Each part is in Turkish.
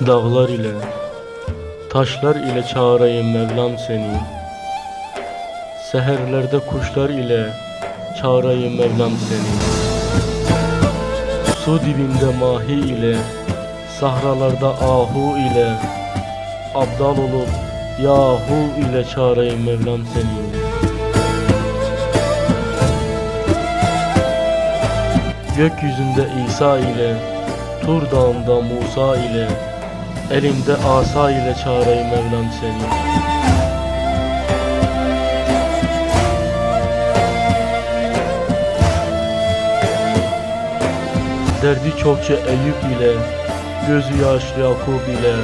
Dağlar ile, taşlar ile çağırayım Mevlam seni. Seherlerde kuşlar ile çağırayım Mevlam seni. Su dibinde mahi ile, sahralarda ahu ile, abdal olup yahu ile çağırayım Mevlam seni. Gökyüzünde İsa ile, Tur dağında Musa ile, Elimde asa ile çağırayım Mevlam seni. Derdi çokça Eyüp ile, gözü yaşlı Yakup ile,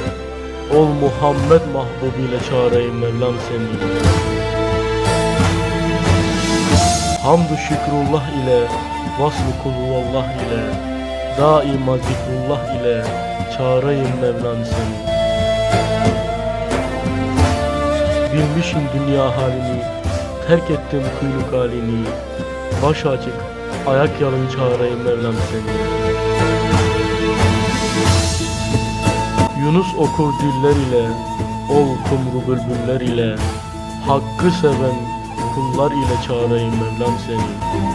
Ol Muhammed mahbub ile çağırayım Mevlam seni. Hamdü şükrullah ile, vaslı kulullah ile, daima zikrullah ile çağırayım Mevlam seni. Bilmişim dünya halini, terk ettim kuyruk halini, baş açık, ayak yalın çağırayım Mevlam seni. Yunus okur diller ile, ol kumru bülbüller ile, hakkı seven kullar ile çağırayım Mevlam seni.